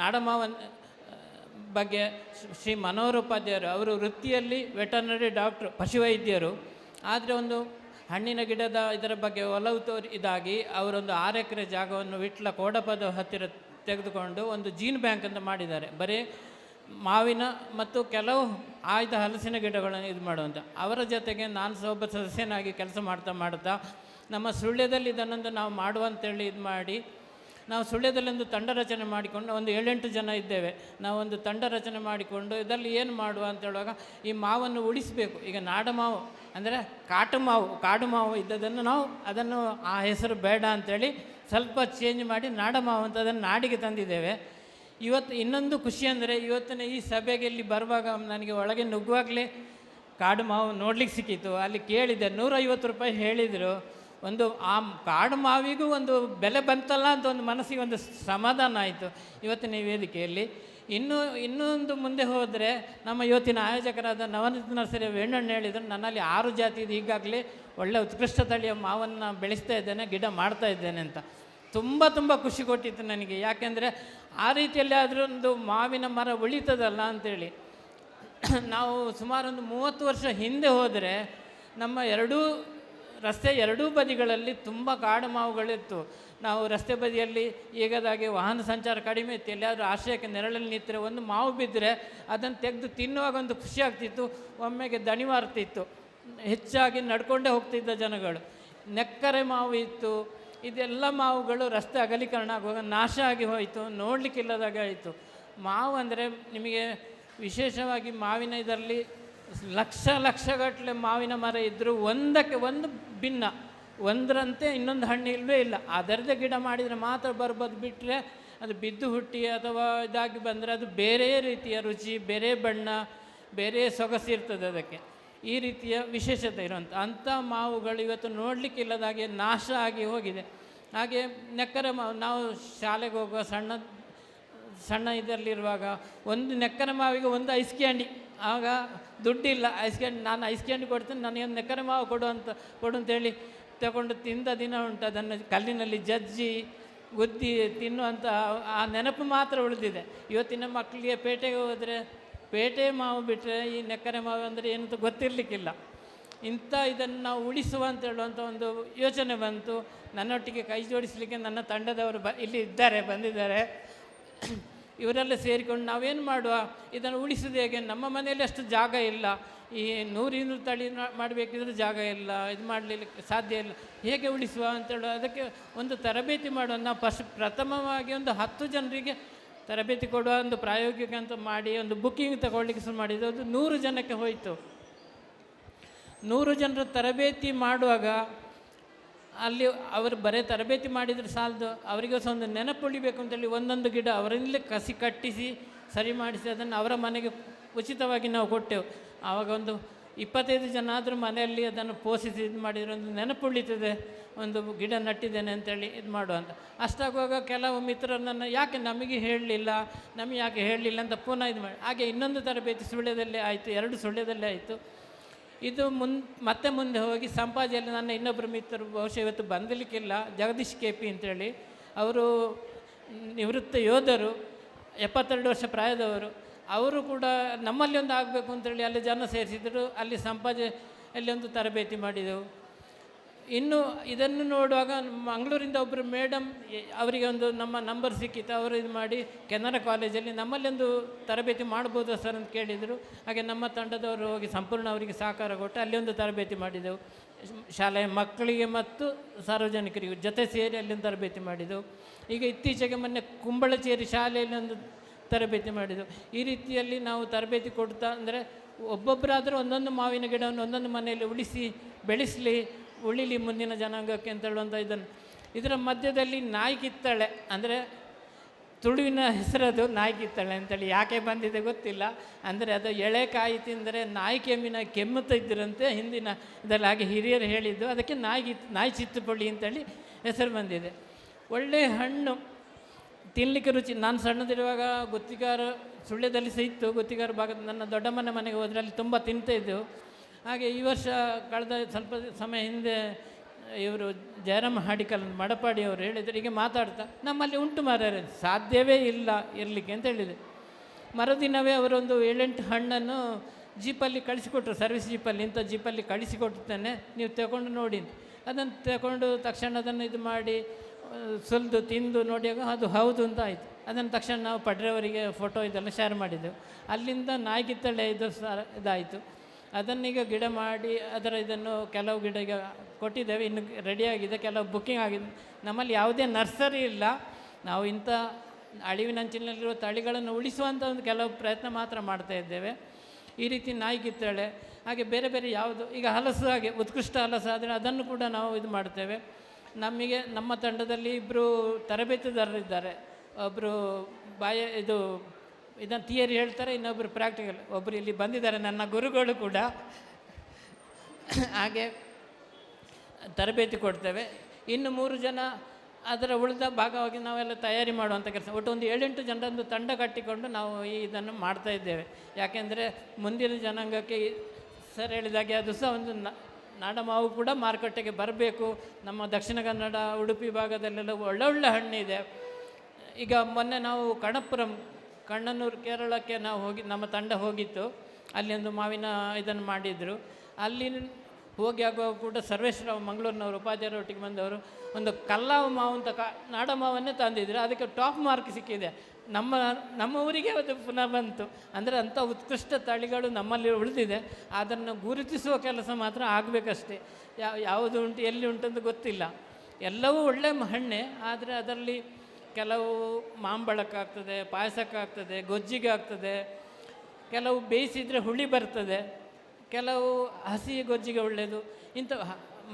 ನಾಡಮಾವನ್ ಬಗ್ಗೆ ಶ್ರೀ ಮನೋಹರ್ ಉಪಾಧ್ಯಾಯರು, ಅವರು ವೃತ್ತಿಯಲ್ಲಿ ವೆಟರ್ನರಿ ಡಾಕ್ಟ್ರು, ಪಶುವೈದ್ಯರು. ಆದರೆ ಒಂದು ಹಣ್ಣಿನ ಗಿಡದ ಇದರ ಬಗ್ಗೆ ಒಲವು ತೋರಿ, ಇದಾಗಿ ಅವರೊಂದು ಆರು ಎಕರೆ ಜಾಗವನ್ನು ವಿಟ್ಲ ಕೋಡಪದ ಹತ್ತಿರ ತೆಗೆದುಕೊಂಡು ಒಂದು ಜೀನ್ ಬ್ಯಾಂಕ್ ಅಂತ ಮಾಡಿದ್ದಾರೆ. ಬರೀ ಮಾವಿನ ಮತ್ತು ಕೆಲವು ಆಯ್ದ ಹಲಸಿನ ಗಿಡಗಳನ್ನು ಇದು ಮಾಡುವಂಥ ಅವರ ಜೊತೆಗೆ ನಾನು ಸಹ ಒಬ್ಬ ಸದಸ್ಯನಾಗಿ ಕೆಲಸ ಮಾಡ್ತಾ ಮಾಡ್ತಾ ನಮ್ಮ ಸುಳ್ಯದಲ್ಲಿ ಇದನ್ನೊಂದು ನಾವು ಮಾಡುವಂಥೇಳಿ ಇದು ಮಾಡಿ ನಾವು ಸುಳ್ಯದಲ್ಲೊಂದು ತಂಡ ರಚನೆ ಮಾಡಿಕೊಂಡು ಒಂದು ಏಳೆಂಟು ಜನ ಇದ್ದೇವೆ. ನಾವು ಒಂದು ತಂಡ ರಚನೆ ಮಾಡಿಕೊಂಡು ಇದರಲ್ಲಿ ಏನು ಮಾಡುವ ಅಂತ ಹೇಳುವಾಗ ಈ ಮಾವನ್ನು ಉಳಿಸಬೇಕು. ಈಗ ನಾಡ ಮಾವು ಅಂದರೆ ಕಾಟು ಮಾವು ಕಾಡು ಮಾವು ಇದ್ದದನ್ನು ನಾವು ಅದನ್ನು ಆ ಹೆಸರು ಬೇಡ ಅಂಥೇಳಿ ಸ್ವಲ್ಪ ಚೇಂಜ್ ಮಾಡಿ ನಾಡ ಮಾವು ಅಂತ ಅದನ್ನು ನಾಡಿಗೆ ತಂದಿದ್ದೇವೆ. ಇವತ್ತು ಇನ್ನೊಂದು ಖುಷಿ ಅಂದರೆ ಇವತ್ತಿನ ಈ ಸಭೆಗೆ ಇಲ್ಲಿ ಬರುವಾಗ ನನಗೆ ಒಳಗೆ ನುಗ್ಗುವಾಗಲೇ ಕಾಡು ಮಾವು ನೋಡ್ಲಿಕ್ಕೆ ಸಿಕ್ಕಿತು ಅಲ್ಲಿ ಕೇಳಿದೆ ನೂರೈವತ್ತು ರೂಪಾಯಿ ಹೇಳಿದರು. ಒಂದು ಆ ಕಾಡು ಮಾವಿಗೂ ಒಂದು ಬೆಲೆ ಬಂತಲ್ಲ ಅಂತ ಒಂದು ಮನಸ್ಸಿಗೆ ಒಂದು ಸಮಾಧಾನ ಆಯಿತು. ಇವತ್ತಿನ ವೇದಿಕೆಯಲ್ಲಿ ಇನ್ನೂ ಇನ್ನೊಂದು ಮುಂದೆ ಹೋದರೆ ನಮ್ಮ ಇವತ್ತಿನ ಆಯೋಜಕರಾದ ನವನೀತ್ ನರ್ಸರಿ ವೇಣಣ್ಣ ಹೇಳಿದರು, ನನ್ನಲ್ಲಿ ಆರು ಜಾತಿ ಈಗಾಗಲೇ ಒಳ್ಳೆ ಉತ್ಕೃಷ್ಟ ತಳಿಯ ಮಾವನ್ನು ಬೆಳೆಸ್ತಾ ಇದ್ದೇನೆ, ಗಿಡ ಮಾಡ್ತಾ ಇದ್ದೇನೆ ಅಂತ. ತುಂಬ ತುಂಬ ಖುಷಿ ಕೊಟ್ಟಿತ್ತು ನನಗೆ. ಯಾಕೆಂದರೆ ಆ ರೀತಿಯಲ್ಲಿ ಆದರೂ ಒಂದು ಮಾವಿನ ಮರ ಉಳಿತದಲ್ಲ ಅಂಥೇಳಿ ನಾವು ಸುಮಾರೊಂದು ಮೂವತ್ತು ವರ್ಷ ಹಿಂದೆ ಹೋದರೆ ನಮ್ಮ ಎರಡೂ ರಸ್ತೆ ಎರಡೂ ಬದಿಗಳಲ್ಲಿ ತುಂಬ ಕಾಡು ಮಾವುಗಳಿತ್ತು. ನಾವು ರಸ್ತೆ ಬದಿಯಲ್ಲಿ ಈಗದಾಗೆ ವಾಹನ ಸಂಚಾರ ಕಡಿಮೆ ಇತ್ತು. ಎಲ್ಲಿಯಾದರೂ ಆಶ್ರಯಕ್ಕೆ ನೆರಳಲ್ಲಿ ನಿಂತರೆ ಒಂದು ಮಾವು ಬಿದ್ದರೆ ಅದನ್ನು ತೆಗೆದು ತಿನ್ನುವಾಗ ಒಂದು ಖುಷಿ ಆಗ್ತಿತ್ತು, ಒಮ್ಮೆಗೆ ದಣಿವಾರ್ತಿತ್ತು. ಹೆಚ್ಚಾಗಿ ನಡ್ಕೊಂಡೇ ಹೋಗ್ತಿದ್ದ ಜನಗಳು. ನೆಕ್ಕರೆ ಮಾವು ಇತ್ತು. ಇದೆಲ್ಲ ಮಾವುಗಳು ರಸ್ತೆ ಅಗಲೀಕರಣ ಆಗುವಾಗ ನಾಶ ಆಗಿ ಹೋಯಿತು, ನೋಡಲಿಕ್ಕಿಲ್ಲದಾಗ ಆಯಿತು. ಮಾವು ಅಂದರೆ ನಿಮಗೆ ವಿಶೇಷವಾಗಿ ಮಾವಿನ ಇದರಲ್ಲಿ ಲಕ್ಷ ಲಕ್ಷಗಟ್ಟಲೆ ಮಾವಿನ ಮರ ಇದ್ದರೂ ಒಂದಕ್ಕೆ ಒಂದು ಭಿನ್ನ. ಒಂದರಂತೆ ಇನ್ನೊಂದು ಹಣ್ಣು ಇಲ್ಲವೇ ಇಲ್ಲ. ಅದರದೇ ಗಿಡ ಮಾಡಿದರೆ ಮಾತ್ರ ಬರ್ಬೋದು ಬಿಟ್ಟರೆ ಅದು ಬಿದ್ದು ಹುಟ್ಟಿ ಅಥವಾ ಇದಾಗಿ ಬಂದರೆ ಅದು ಬೇರೆ ರೀತಿಯ ರುಚಿ, ಬೇರೆ ಬಣ್ಣ, ಬೇರೆ ಸೊಗಸಿರ್ತದೆ ಅದಕ್ಕೆ. ಈ ರೀತಿಯ ವಿಶೇಷತೆ ಇರುವಂಥ ಅಂಥ ಮಾವುಗಳು ಇವತ್ತು ನೋಡಲಿಕ್ಕಿಲ್ಲದಾಗೆ ನಾಶ ಆಗಿ ಹೋಗಿದೆ. ಹಾಗೆ ನೆಕ್ಕರೆ ಮಾವು, ನಾವು ಶಾಲೆಗೆ ಹೋಗುವ ಸಣ್ಣ ಸಣ್ಣ ಇದರಲ್ಲಿರುವಾಗ ಒಂದು ನೆಕ್ಕರ ಮಾವಿಗೆ ಒಂದು ಐಸ್ ಕ್ಯಾಂಡಿ ಆಗ ದುಡ್ಡಿಲ್ಲ ಐಸ್ ಕ್ಯಾಂಡಿ ನಾನು ಐಸ್ ಕ್ಯಾಂಡಿ ಕೊಡ್ತೀನಿ, ನನಗೆ ಒಂದು ನೆಕ್ಕರೆ ಮಾವು ಕೊಡು ಅಂತ, ಕೊಡು ಅಂತೇಳಿ ತಗೊಂಡು ತಿಂದ ದಿನ ಉಂಟು. ಅದನ್ನು ಕಲ್ಲಿನಲ್ಲಿ ಜಜ್ಜಿ, ಗುದ್ದಿ ತಿನ್ನುವಂಥ ಆ ನೆನಪು ಮಾತ್ರ ಉಳಿದಿದೆ. ಇವತ್ತಿನ ಮಕ್ಕಳಿಗೆ ಪೇಟೆಗೆ ಹೋದರೆ ಪೇಟೆ ಮಾವು ಬಿಟ್ಟರೆ ಈ ನೆಕ್ಕರೆ ಮಾವು ಅಂದರೆ ಏನಂತ ಗೊತ್ತಿರಲಿಕ್ಕಿಲ್ಲ. ಇಂಥ ಇದನ್ನು ನಾವು ಉಳಿಸುವ ಅಂತ ಹೇಳುವಂಥ ಒಂದು ಯೋಚನೆ ಬಂತು. ನನ್ನೊಟ್ಟಿಗೆ ಕೈ ಜೋಡಿಸಲಿಕ್ಕೆ ನನ್ನ ತಂಡದವರು ಬ, ಇಲ್ಲಿ ಇದ್ದಾರೆ, ಬಂದಿದ್ದಾರೆ. ಇವರೆಲ್ಲ ಸೇರಿಕೊಂಡು ನಾವೇನು ಮಾಡುವ? ಇದನ್ನು ಉಳಿಸೋದು ಹೇಗೆ? ನಮ್ಮ ಮನೆಯಲ್ಲಿ ಅಷ್ಟು ಜಾಗ ಇಲ್ಲ. ಈ ನೂರಿನೂರು ತಳಿ ಮಾಡಬೇಕಿದ್ರೆ ಜಾಗ ಇಲ್ಲ. ಇದು ಮಾಡಲಿಕ್ಕೆ ಸಾಧ್ಯ ಇಲ್ಲ. ಹೇಗೆ ಉಳಿಸುವ ಅಂತೇಳಿ. ಅದಕ್ಕೆ ಒಂದು ತರಬೇತಿ ಮಾಡುವ. ನಾವು ಫಸ್ಟ್ ಪ್ರಥಮವಾಗಿ ಒಂದು ಹತ್ತು ಜನರಿಗೆ ತರಬೇತಿ ಕೊಡುವ ಒಂದು ಪ್ರಾಯೋಗಿಕ ಅಂತ ಮಾಡಿ ಒಂದು ಬುಕ್ಕಿಂಗ್ ತಗೊಳ್ಳಿಕ್ಕೆ ಶುರು ಮಾಡಿದ್ದು. ಅದು ನೂರು ಜನಕ್ಕೆ ಹೋಯಿತು. ನೂರು ಜನರ ತರಬೇತಿ ಮಾಡುವಾಗ ಅಲ್ಲಿ ಅವರು ಬರೇ ತರಬೇತಿ ಮಾಡಿದರೆ ಸಾಲದು, ಅವರಿಗೆ ಸಹ ಒಂದು ನೆನಪು ಉಳಿಬೇಕು ಅಂತೇಳಿ ಒಂದೊಂದು ಗಿಡ ಅವರಿಂದಲೇ ಕಸಿ ಕಟ್ಟಿಸಿ ಸರಿ ಮಾಡಿಸಿ ಅದನ್ನು ಅವರ ಮನೆಗೆ ಉಚಿತವಾಗಿ ನಾವು ಕೊಟ್ಟೆವು. ಆವಾಗ ಒಂದು ಇಪ್ಪತ್ತೈದು ಜನ ಆದರೂ ಮನೆಯಲ್ಲಿ ಅದನ್ನು ಪೋಷಿಸಿ ಇದು ಮಾಡಿದರೆ ಒಂದು ನೆನಪು ಉಳಿತದೆ, ಒಂದು ಗಿಡ ನಟ್ಟಿದ್ದೇನೆ ಅಂತೇಳಿ ಇದು ಮಾಡುವಂತ ಅಷ್ಟಾಗುವಾಗ ಕೆಲವು ಮಿತ್ರರು ಯಾಕೆ ನಮಗೆ ಹೇಳಲಿಲ್ಲ, ನಮಗೆ ಯಾಕೆ ಹೇಳಲಿಲ್ಲ ಅಂತ ಪುನಃ ಇದು ಮಾಡಿ. ಹಾಗೆ ಇನ್ನೊಂದು ತರಬೇತಿ ಸುಳ್ಯದಲ್ಲೇ ಆಯಿತು, ಎರಡು ಸುಳ್ಯದಲ್ಲೇ ಆಯಿತು. ಇದು ಮುನ್, ಮತ್ತೆ ಮುಂದೆ ಹೋಗಿ ಸಂಪಾಜೆಯಲ್ಲಿ ನನ್ನ ಇನ್ನೊಬ್ಬರು ಮಿತ್ರರು ಬಹುಶಃ ಇವತ್ತು ಬಂದಲಿಕ್ಕಿಲ್ಲ, ಜಗದೀಶ್ ಕೆ ಪಿ ಅಂತೇಳಿ. ಅವರು ನಿವೃತ್ತ ಯೋಧರು, ಎಪ್ಪತ್ತೆರಡು ವರ್ಷ ಪ್ರಾಯದವರು. ಅವರು ಕೂಡ ನಮ್ಮಲ್ಲಿ ಒಂದು ಆಗಬೇಕು ಅಂತೇಳಿ ಅಲ್ಲಿ ಜನ ಸೇರಿಸಿದರು, ಅಲ್ಲಿ ಸಂಪಾಜೆಯಲ್ಲಿ ಒಂದು ತರಬೇತಿ ಮಾಡಿದೆವು. ಇನ್ನು ಇದನ್ನು ನೋಡುವಾಗ ಮಂಗಳೂರಿಂದ ಒಬ್ಬರು ಮೇಡಮ್ ಅವರಿಗೆ ಒಂದು ನಮ್ಮ ನಂಬರ್ ಸಿಕ್ಕಿತ್ತು, ಅವರು ಇದು ಮಾಡಿ ಕೆನರಾ ಕಾಲೇಜಲ್ಲಿ ನಮ್ಮಲ್ಲಿ ಒಂದು ತರಬೇತಿ ಮಾಡ್ಬೋದಾ ಸರ್ ಅಂತ ಕೇಳಿದರು. ಹಾಗೆ ನಮ್ಮ ತಂಡದವರು ಹೋಗಿ ಸಂಪೂರ್ಣ ಅವರಿಗೆ ಸಹಕಾರ ಕೊಟ್ಟು ಅಲ್ಲಿ ಒಂದು ತರಬೇತಿ ಮಾಡಿದೆವು. ಶಾಲೆಯ ಮಕ್ಕಳಿಗೆ ಮತ್ತು ಸಾರ್ವಜನಿಕರಿಗೂ ಜೊತೆ ಸೇರಿ ಅಲ್ಲಿ ಒಂದು ತರಬೇತಿ ಮಾಡಿದೆವು. ಈಗ ಇತ್ತೀಚೆಗೆ ಮೊನ್ನೆ ಕುಂಬಳಚೇರಿ ಶಾಲೆಯಲ್ಲಿ ಒಂದು ತರಬೇತಿ ಮಾಡಿದೆವು. ಈ ರೀತಿಯಲ್ಲಿ ನಾವು ತರಬೇತಿ ಕೊಡ್ತಾ ಅಂದರೆ ಒಬ್ಬೊಬ್ಬರಾದರೂ ಒಂದೊಂದು ಮಾವಿನ ಗಿಡವನ್ನು ಒಂದೊಂದು ಮನೆಯಲ್ಲಿ ಉಳಿಸಿ ಬೆಳೆಸಲಿ ಉಳಿಲಿ ಮುಂದಿನ ಜನಾಂಗಕ್ಕೆ ಅಂತ ಹೇಳುವಂಥ ಇದನ್ನು ಇದರ ಮಧ್ಯದಲ್ಲಿ ನಾಯಿ ಕಿತ್ತಳೆ ಅಂದರೆ ತುಳುವಿನ ಹೆಸರದು ನಾಯಿ ಕಿತ್ತಳೆ ಅಂತೇಳಿ. ಯಾಕೆ ಬಂದಿದೆ ಗೊತ್ತಿಲ್ಲ. ಅಂದರೆ ಅದು ಎಳೆ ಕಾಯಿ ತಿಂದರೆ ನಾಯಿ ಕೆಮ್ಮಿನ ಕೆಮ್ಮುತ್ತಿದ್ದರಂತೆ ಹಿಂದಿನ ಇದರಲ್ಲಿ. ಹಾಗೆ ಹಿರಿಯರು ಹೇಳಿದ್ದು ಅದಕ್ಕೆ ನಾಯಿ ನಾಯಿ ಚಿತ್ತುಪಳ್ಳಿ ಅಂತೇಳಿ ಹೆಸರು ಬಂದಿದೆ. ಒಳ್ಳೆಯ ಹಣ್ಣು ತಿನ್ನಲಿಕ್ಕೆ ರುಚಿ. ನಾನು ಸಣ್ಣದಿರುವಾಗ ಗುತ್ತಿಗಾರ ಸುಳ್ಳ್ಯದಲ್ಲಿ ಸಹ ಇತ್ತು ಗುತ್ತಿಗಾರ ಭಾಗದ ನನ್ನ ದೊಡ್ಡಮ್ಮನ ಮನೆಗೆ ಹೋದರೆ ಅಲ್ಲಿ ತುಂಬ ತಿಂತಾ ಇದ್ದೆವು. ಹಾಗೆ ಈ ವರ್ಷ ಕಳೆದ ಸ್ವಲ್ಪ ಸಮಯ ಹಿಂದೆ ಇವರು ಜಯರಾಮ ಹಾಡಿಕಲ್ ಮಡಪಾಡಿ ಅವರು ಹೇಳಿದರು, ಹೀಗೆ ಮಾತಾಡ್ತಾ, ನಮ್ಮಲ್ಲಿ ಉಂಟು ಮಾರಾರೆ, ಸಾಧ್ಯವೇ ಇಲ್ಲ ಇರಲಿಕ್ಕೆ ಅಂತ ಹೇಳಿದೆ ಮರುದಿನವೇ ಅವರೊಂದು ಏಳೆಂಟು ಹಣ್ಣನ್ನು ಜೀಪಲ್ಲಿ ಕಳಿಸಿಕೊಟ್ರು, ಸರ್ವಿಸ್ ಜೀಪಲ್ಲಿ, ಇಂಥ ಜೀಪಲ್ಲಿ ತಾನೆ ನೀವು ತಗೊಂಡು ನೋಡಿ. ಅದನ್ನು ತಗೊಂಡು ತಕ್ಷಣ ಅದನ್ನು ಇದು ಮಾಡಿ, ಸುಲಿದು, ತಿಂದು ನೋಡಿಯಾಗ ಅದು ಹೌದು ಅಂತ ಆಯಿತು. ಅದನ್ನು ತಕ್ಷಣ ನಾವು ಪಡ್ರೆಯವರಿಗೆ ಫೋಟೋ ಇದೆಲ್ಲ ಶೇರ್ ಮಾಡಿದ್ದೆವು. ಅಲ್ಲಿಂದ ನಾಯಿಗಿತ್ತಳೆ ಇದು ಸ ಇದಾಯಿತು. ಅದನ್ನೀಗ ಗಿಡ ಮಾಡಿ ಅದರ ಇದನ್ನು ಕೆಲವು ಗಿಡ ಈಗ ಕೊಟ್ಟಿದ್ದೇವೆ. ಇನ್ನು ರೆಡಿಯಾಗಿದೆ ಕೆಲವು ಬುಕ್ಕಿಂಗ್ ಆಗಿದೆ. ನಮ್ಮಲ್ಲಿ ಯಾವುದೇ ನರ್ಸರಿ ಇಲ್ಲ. ನಾವು ಇಂಥ ಅಳಿವಿನಂಚಿನಲ್ಲಿರುವ ತಳಿಗಳನ್ನು ಉಳಿಸುವಂಥ ಒಂದು ಕೆಲವು ಪ್ರಯತ್ನ ಮಾತ್ರ ಮಾಡ್ತಾ ಇದ್ದೇವೆ. ಈ ರೀತಿ ನಾಯಿ ಕಿತ್ತಳೆ ಹಾಗೆ ಬೇರೆ ಬೇರೆ ಯಾವುದು, ಈಗ ಹಲಸು ಹಾಗೆ ಉತ್ಕೃಷ್ಟ ಹಲಸು ಆದರೆ ಅದನ್ನು ಕೂಡ ನಾವು ಇದು ಮಾಡ್ತೇವೆ. ನಮಗೆ, ನಮ್ಮ ತಂಡದಲ್ಲಿ ಇಬ್ಬರು ತರಬೇತುದಾರರಿದ್ದಾರೆ. ಒಬ್ಬರು ಬಾಯ, ಇದು ಇದನ್ನು ಥಿಯರಿ ಹೇಳ್ತಾರೆ ಇನ್ನೊಬ್ಬರು ಪ್ರಾಕ್ಟಿಕಲ್ ಒಬ್ಬರು ಇಲ್ಲಿ ಬಂದಿದ್ದಾರೆ, ನನ್ನ ಗುರುಗಳು ಕೂಡ. ಹಾಗೆ ತರಬೇತಿ ಕೊಡ್ತೇವೆ. ಇನ್ನು ಮೂರು ಜನ ಅದರ ಉಳಿದ ಭಾಗವಾಗಿ ನಾವೆಲ್ಲ ತಯಾರಿ ಮಾಡುವಂಥ ಕೆಲಸ. ಒಟ್ಟು ಒಂದು ಏಳೆಂಟು ಜನರೊಂದು ತಂಡ ಕಟ್ಟಿಕೊಂಡು ನಾವು ಈ ಇದನ್ನು ಮಾಡ್ತಾ ಇದ್ದೇವೆ. ಯಾಕೆಂದರೆ ಮುಂದಿನ ಜನಾಂಗಕ್ಕೆ ಸರ್ ಹೇಳಿದಾಗೆ ಅದು ಸಹ ಒಂದು ನಾಡಮಾವು ಕೂಡ ಮಾರುಕಟ್ಟೆಗೆ ಬರಬೇಕು. ನಮ್ಮ ದಕ್ಷಿಣ ಕನ್ನಡ, ಉಡುಪಿ ಭಾಗದಲ್ಲೆಲ್ಲ ಒಳ್ಳೊಳ್ಳೆ ಹಣ್ಣಿದೆ ಈಗ ಮೊನ್ನೆ ನಾವು ಕಣಪುರಂ ಕಣ್ಣನೂರು ಕೇರಳಕ್ಕೆ ನಾವು ಹೋಗಿ, ನಮ್ಮ ತಂಡ ಹೋಗಿತ್ತು. ಅಲ್ಲಿ ಒಂದು ಮಾವಿನ ಇದನ್ನು ಮಾಡಿದರು. ಅಲ್ಲಿ ಹೋಗಿ ಆಗುವಾಗ ಕೂಡ ಸರ್ವೇಶ್ವರ ಮಂಗಳೂರಿನವರು ಉಪಾಧ್ಯಾಯರೊಟ್ಟಿಗೆ ಬಂದವರು. ಒಂದು ಕಲ್ಲಾವು ಮಾವು ಅಂತ ಕಾ, ನಾಡ ಮಾವನ್ನೇ ತಂದಿದ್ರು. ಅದಕ್ಕೆ ಟಾಪ್ ಮಾರ್ಕ್ ಸಿಕ್ಕಿದೆ. ನಮ್ಮ ನಮ್ಮ ಊರಿಗೆ ಅದು ಪುನಃ ಬಂತು. ಅಂದರೆ ಅಂಥ ಉತ್ಕೃಷ್ಟ ತಳಿಗಳು ನಮ್ಮಲ್ಲಿ ಉಳಿದಿದೆ. ಅದನ್ನು ಗುರುತಿಸುವ ಕೆಲಸ ಮಾತ್ರ ಆಗಬೇಕಷ್ಟೇ. ಯಾವ ಯಾವುದು ಉಂಟು, ಎಲ್ಲಿ ಉಂಟಂತ ಗೊತ್ತಿಲ್ಲ. ಎಲ್ಲವೂ ಒಳ್ಳೆ ಹಣ್ಣೆ. ಆದರೆ ಅದರಲ್ಲಿ ಕೆಲವು ಮಾಂಬಳಕ್ಕಾಗ್ತದೆ, ಪಾಯಸಕ್ಕಾಗ್ತದೆ ಗೊಜ್ಜಿಗೆ ಆಗ್ತದೆ ಕೆಲವು ಬೇಯಿಸಿದರೆ ಹುಳಿ ಬರ್ತದೆ, ಕೆಲವು ಹಸಿ ಗೊಜ್ಜಿಗೆ ಒಳ್ಳೆಯದು ಇಂಥ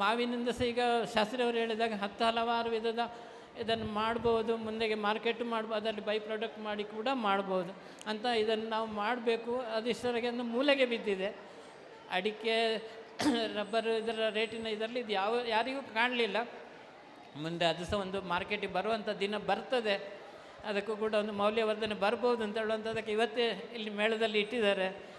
ಮಾವಿನಿಂದ ಸಹ ಈಗ ಶಾಸ್ತ್ರಿಯವರು ಹೇಳಿದಾಗ ಹತ್ತು ಹಲವಾರು ವಿಧದ ಇದನ್ನು ಮಾಡ್ಬೋದು, ಮುಂದೆಗೆ ಮಾರ್ಕೆಟ್ ಮಾಡ್ಬೋದು ಅದರಲ್ಲಿ ಬೈ ಪ್ರಾಡಕ್ಟ್ ಮಾಡಿ ಕೂಡ ಮಾಡ್ಬೋದು. ಅಂತ ಇದನ್ನು ನಾವು ಮಾಡಬೇಕು. ಅದಿಷ್ಟರಗೆ ಒಂದು ಮೂಲೆಗೆ ಬಿದ್ದಿದೆ. ಅಡಿಕೆ, ರಬ್ಬರ್ ಇದರ ರೇಟಿನ ಇದರಲ್ಲಿ ಇದು ಯಾವ, ಯಾರಿಗೂ ಕಾಣಲಿಲ್ಲ. ಮುಂದೆ ಅದು ಸಹ ಒಂದು ಮಾರ್ಕೆಟಿಗೆ ಬರುವಂಥ ದಿನ ಬರ್ತದೆ. ಅದಕ್ಕೂ ಕೂಡ ಒಂದು ಮೌಲ್ಯವರ್ಧನೆ ಬರ್ಬೋದು ಅಂತ ಹೇಳುವಂಥದ್ದಕ್ಕೆ ಇವತ್ತೇ ಇಲ್ಲಿ ಮೇಳದಲ್ಲಿ ಇಟ್ಟಿದ್ದಾರೆ.